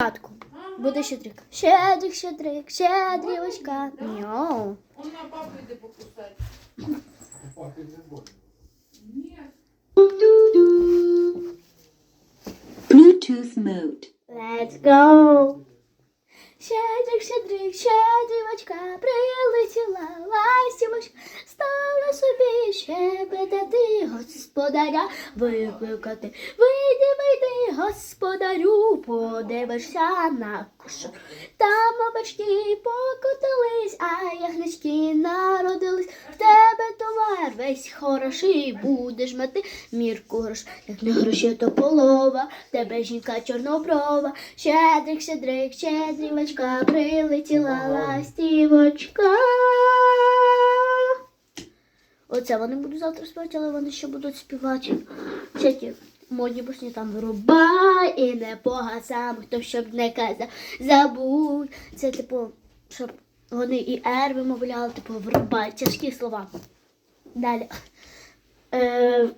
Татку. Буде щедрик. Щедрик, щедрик, щедрівочка. Мяу. Он на папу йде покусати. Папі не згоден. Ні. Bluetooth mode. Let's go. Щедрик, щедрик, щедрівочка, прилетіла ластівочка, стала собі щебетати господаря викликати. Вийди, вийди, господарю, подивишся на кошик. Там овечки покотились, весь хороший, будеш мати мірку грош. Як не гроші, то полова, тебе жінка чорноброва. Щедрик, щедрик, щедрівочка, прилетіла ластівочка. Оце вони будуть завтра співати, але вони ще будуть співати. Всякі модні пісні там вирубай і не погасам, хто щоб не казав, забудь. Це типу, щоб вони і ер вимовляли, типу, вирубай, тяжкі слова. Далі. Е,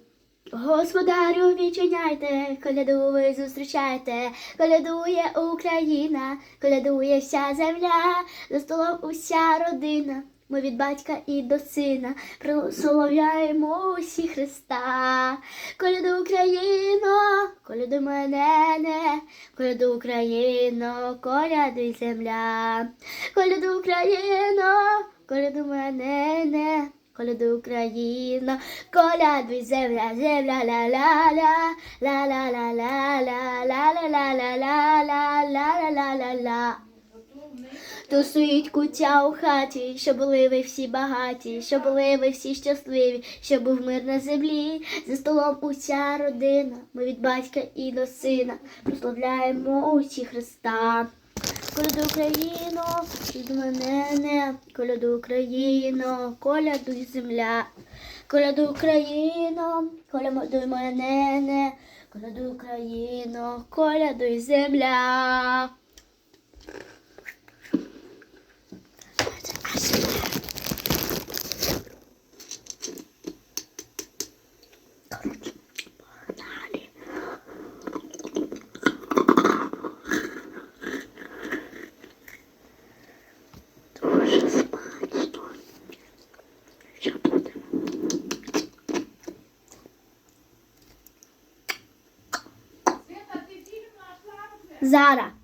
Господарю відчиняйте, коляду ви зустрічайте, колядує Україна, колядує вся земля, за столом уся родина. Ми від батька і до сина прославляємо усі Христа. Коляду Україно, коляду мене, не, коляду Україно, колядуй земля. Коляду Україно, коляду мене, не. Коляду Україна, колядуй земля, земля, ла ла ла, ла ла ла ла ла, ла ла ла ла ла ла, ла ла ла ла ла. То стоїть кутя у хаті, щоб були ви всі багаті, щоб були ви всі щасливі, щоб був мир на землі, за столом уся родина. Ми від батька і до сина прославляємо усі Христа. Коляду Україно, від мене не, коляду Україно, колядуй земля. Коляду Україно, колядуй мене не, коляду Україно, колядуй земля. Zara.